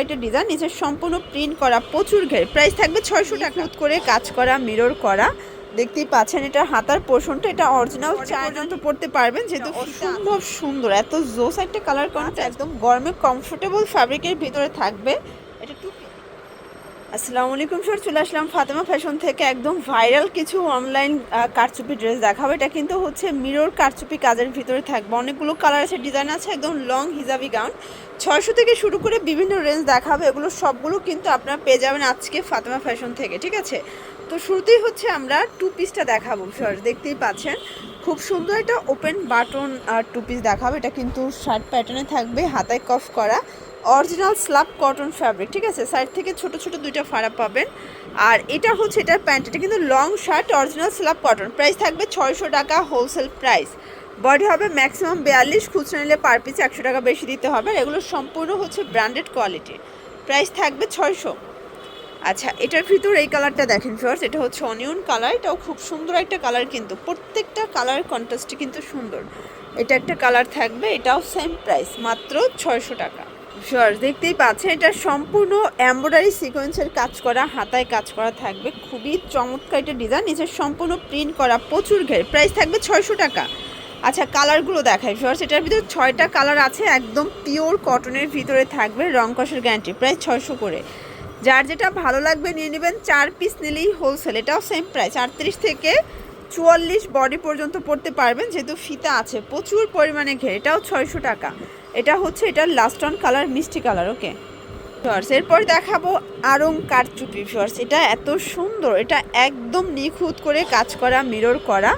চমৎকার ডিজাইন নিচে সম্পূর্ণ প্রিন্ট করা প্রচুর ঘের। প্রাইস থাকবে ছয়শো টাকা। করে কাজ করা মিরর করা। দেখতেই পাচ্ছেন এটা হাতার পোর্শনটা এটা অরিজিনাল চায়না পর্যন্ত পড়তে পারবেন। যেহেতু অসম্ভব সুন্দর। এত জোস একটা কালার কন্ট্রাস্ট একদম গরমে কমফোর্টেবল ফ্যাব্রিকের ভিতরে থাকবে। এটা টু আসসালামু আলাইকুম স্যার, চলে আসলাম ফাতেমা ফ্যাশন থেকে। একদম ভাইরাল কিছু অনলাইন কারচুপি ড্রেস দেখাবো। এটা কিন্তু হচ্ছে মিরর কারচুপি কাজের ভিতরে থাকবে। অনেকগুলো কালার আছে ডিজাইন আছে, একদম লং হিজাবি গাউন ছয়শো থেকে শুরু করে বিভিন্ন রেঞ্জ দেখাবে। এগুলো সবগুলো কিন্তু আপনারা পেয়ে যাবেন আজকে ফাতেমা ফ্যাশন থেকে, ঠিক আছে? তো শুরুতেই হচ্ছে আমরা টু পিসটা দেখাবো, স্যার, দেখতেই পাচ্ছেন। খুব সুন্দর একটা ওপেন বাটন আর টু পিস দেখাবো। এটা কিন্তু শার্ট প্যাটার্নে থাকবে, হাতায় কফ করা। অরিজিনাল স্লাব কটন ফ্যাব্রিক, ঠিক আছে? সাইড থেকে ছোট ছোট দুইটা ফাড়া পাবেন। আর এটা হচ্ছে এটার প্যান্ট, এটা কিন্তু long shirt original slub cotton. Price থাকবে ছয়শো টাকা হোলসেল প্রাইস বডি হবে ম্যাক্সিমাম বিয়াল্লিশ, খুচরা নিলে পার পিস একশো টাকা বেশি দিতে হবে। আর এগুলো সম্পূর্ণ হচ্ছে ব্র্যান্ডেড কোয়ালিটি প্রাইস থাকবে ছয়শো। আচ্ছা এটার ভিতর এই কালারটা দেখেন ফার্স্ট এটা হচ্ছে অনিয়ন কালার এটাও খুব সুন্দর একটা কালার কিন্তু। প্রত্যেকটা কালার কন্ট্রাস্টই কিন্তু সুন্দর। এটা একটা কালার থাকবে, এটাও সেম প্রাইস মাত্র ছয়শো টাকা। শিওর দেখতেই পাচ্ছেন, এটা সম্পূর্ণ এমব্রয়ডারি সিকোয়েন্সের কাজ করা, হাতায় কাজ করা থাকবে। খুবই চমৎকার একটা ডিজাইন নিচে সম্পূর্ণ প্রিন্ট করা প্রচুর ঘের। প্রাইস থাকবে ছয়শো টাকা। আচ্ছা কালারগুলো দেখাই শিওর এটার ভিতরে ছয়টা কালার আছে, একদম পিওর কটনের ভিতরে থাকবে, রং কষের গ্যারান্টি প্রায় ছয়শো করে। যার যেটা ভালো লাগবে, নিয়ে নেবেন, চার পিস নিলেই হোলসেল এটাও সেম প্রাইস আটত্রিশ থেকে চুয়াল্লিশ বডি পর্যন্ত পড়তে পারবেন, যেহেতু ফিতা আছে। প্রচুর পরিমাণে ঘের, এটাও ছয়শো টাকা। এটা হচ্ছে এটার লাস্ট অন কালার মিষ্টি কালার ওকে শর্টস এরপর দেখাবো আরং কারচুপি শর্টস এটা এত সুন্দর, এটা একদম নিখুঁত করে কাজ করা মিরর করা।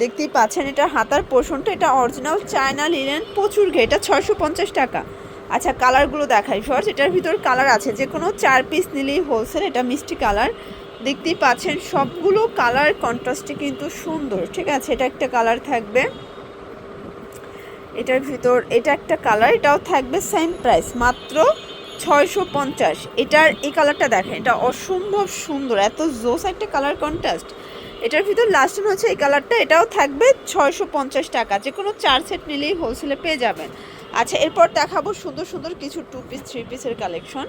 দেখতেই পাচ্ছেন এটা হাতার পোষণটা এটা অরিজিনাল চায়না লিলেন প্রচুর ঘে এটা ছয়শো পঞ্চাশ টাকা। আচ্ছা কালারগুলো দেখাই। শর্টস এটার ভিতর কালার আছে। যে কোনো চার পিস নিলেই হোলসেল এটা মিষ্টি কালার দেখতেই পাচ্ছেন, সবগুলো কালার কন্ট্রাস্টে কিন্তু সুন্দর। ঠিক আছে, এটা একটা কালার থাকবে। এটার ভিতর এটা একটা কালার এটাও থাকবে সেম প্রাইস মাত্র ছয়শো পঞ্চাশ। এটার, এই কালারটা দেখেন, এটা অসম্ভব সুন্দর, এত জোস একটা কালার কন্ট্রাস্ট এটার ভিতর লাস্ট হচ্ছে এই কালারটা এটাও থাকবে ছয়শো পঞ্চাশ টাকা। যে কোনো চার সেট নিলেই হোলসেলে পেয়ে যাবেন। আচ্ছা এরপর দেখাবো সুন্দর সুন্দর কিছু টু পিস থ্রি পিসের কালেকশন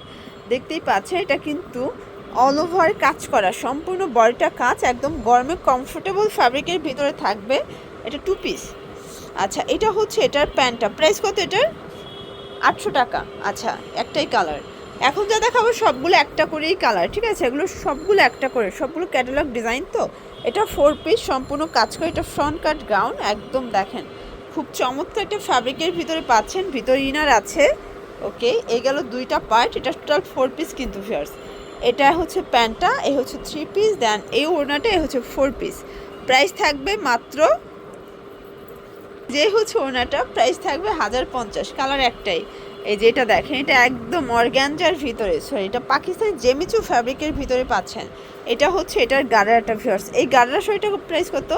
দেখতেই পাচ্ছেন, এটা কিন্তু অল ওভার কাজ করা, সম্পূর্ণ বডিটা কাজ, একদম গরমে কমফোর্টেবল ফ্যাব্রিকের ভিতরে থাকবে, এটা টু পিস আচ্ছা এটা হচ্ছে এটার প্যান্টটা প্রাইস কত এটার? আটশো টাকা। আচ্ছা একটাই কালার এখন যা দেখাবো, সবগুলো একটা করেই কালার ঠিক আছে? এগুলো সবগুলো একটা করে, সবগুলো ক্যাটালগ ডিজাইন তো? এটা ফোর পিস সম্পূর্ণ কাজ করে, এটা ফ্রন্ট কাট গাউন একদম দেখেন। খুব চমৎকার একটা ফ্যাব্রিকের ভিতরে পাচ্ছেন, ভিতরে ইনার আছে। ওকে এই গেল দুইটা পার্ট এটা টোটাল ফোর পিস কিন্তু ফিয়ার্স এটা হচ্ছে প্যান্টটা, এ হচ্ছে থ্রি পিস দেন এই ওড়নাটা, এ হচ্ছে ফোর পিস প্রাইস থাকবে মাত্র, যে হচ্ছে ওনাটা প্রাইস থাকবে হাজার পঞ্চাশ কালার একটাই। এই যে এটা দেখেন, এটা একদম অর্গ্যানজার ভিতরে সরি এটা পাকিস্তানি জেমিচু ফ্যাব্রিকের ভিতরে পাচ্ছেন। এটা হচ্ছে এটার গাড়াটা ফিয়ার্স এই গাড়ার শরীরটা প্রাইস কত?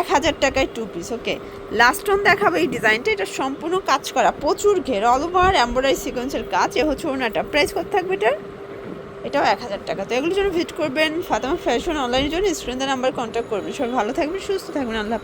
এক হাজার টাকায় two piece okay last one দেখাবো এই ডিজাইনটা এটা সম্পূর্ণ কাজ করা, প্রচুর ঘের অল ওভার এম্ব্রয়ডারি সিকোয়েন্সের কাজ। এ হচ্ছে ওনাটা প্রাইস কত থাকবে এটার? এটাও এক হাজার টাকা। তো এগুলোর জন্য ভিজিট করবেন, ফাতেমা ফ্যাশন অনলাইনের জন্য স্ক্রিনের নাম্বার কন্ট্যাক্ট করবেন। সবাই ভালো থাকবেন, সুস্থ থাকবেন, আল্লাহ।